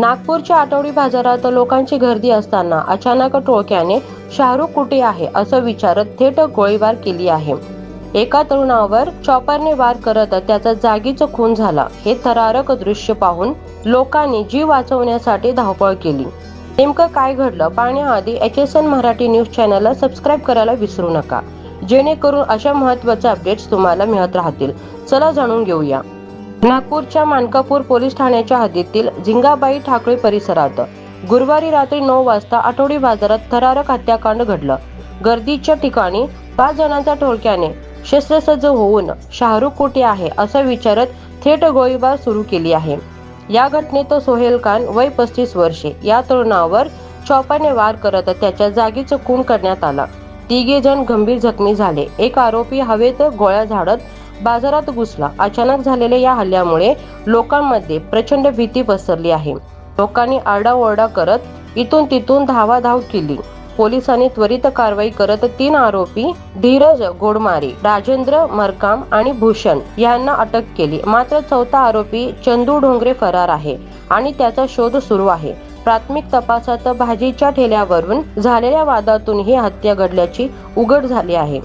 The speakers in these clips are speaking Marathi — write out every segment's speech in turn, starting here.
नागपूरच्या आठवडी बाजारात लोकांची गर्दी असताना अचानक टोळक्याने शाहरुख कुठे आहे असं विचारत थेट गोळीबार केली आहे. एका तरुणावर चॉपरने वार करत त्याचा जागीच खून झाला. हे थरारक दृश्य पाहून लोकांनी जीव वाचवण्यासाठी धावपळ केली. नेमकं काय घडलं पाहण्याआधी H S N Marathi news चॅनलला सबस्क्राईब करायला विसरू नका. जेणेकरून अशा महत्त्वाच्या अपडेट्स तुम्हाला मिळत राहतील. चला जाणून घेऊया. नागपूरच्या मानकापूर पोलीस ठाण्याच्या हद्दीतील झिंगाबाई ठाकरे परिसरात गुरुवारी रात्री नऊ वाजता आठवडी बाजारात थरारक हत्याकांड घडलं. गर्दीच्या ठिकाणी पाच जणांच्या टोळक्याने शस्त्रसज्ज होऊन शाहरुख कुठे आहे असं विचारत थेट गोळीबार सुरू केली आहे. या घटनेत सोहेल खान वय पस्तीस वर्षे. या तरुणावर चॉपाने वार करत त्याच्या जागीच खून करण्यात आला. तिघे जण गंभीर जखमी झाले. एक आरोपी हवेत गोळ्या झाडत बाजारात घुसला. अचानक झालेल्या या हल्ल्यामुळे लोकांमध्ये प्रचंड भीती पसरली आहे. लोकांनी आरडाओरडा करत इथून तिथून धावाधाव केली. पोलिसांनी त्वरित कारवाई करत तीन आरोपी धीरज गोडमारे राजेंद्र मरकाम आणि भूषण यांना अटक केली. मात्र चौथा आरोपी चंदू डोंगरे फरार आहे आणि त्याचा शोध सुरू आहे. प्राथमिक तपासात भाजीच्या ठेल्यावरून झालेल्या वादातून ही हत्या घडल्याची उघड झाली आहे.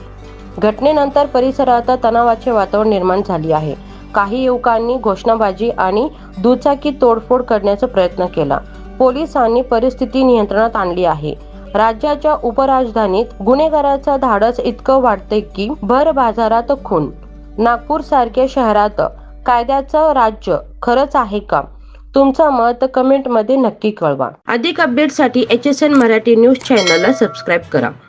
घटनेनंतर परिसरात तणावाचे वातावरण निर्माण झाले आहे. काही युवकांनी घोषणाबाजी आणि दुचाकी तोडफोड करण्याचा प्रयत्न केला. पोलिसांनी परिस्थिती नियंत्रणात आणली आहे. राज्याच्या उपराजधानीत गुन्हेगाराचं धाडस इतकं वाढते की भर बाजारात खून. नागपूर सारख्या शहरात कायद्याचं राज्य खरंच आहे का? तुमचं मत कमेंटमध्ये नक्की कळवा. अधिक अपडेटसाठी H S N Marathi news चॅनलला सबस्क्राईब करा.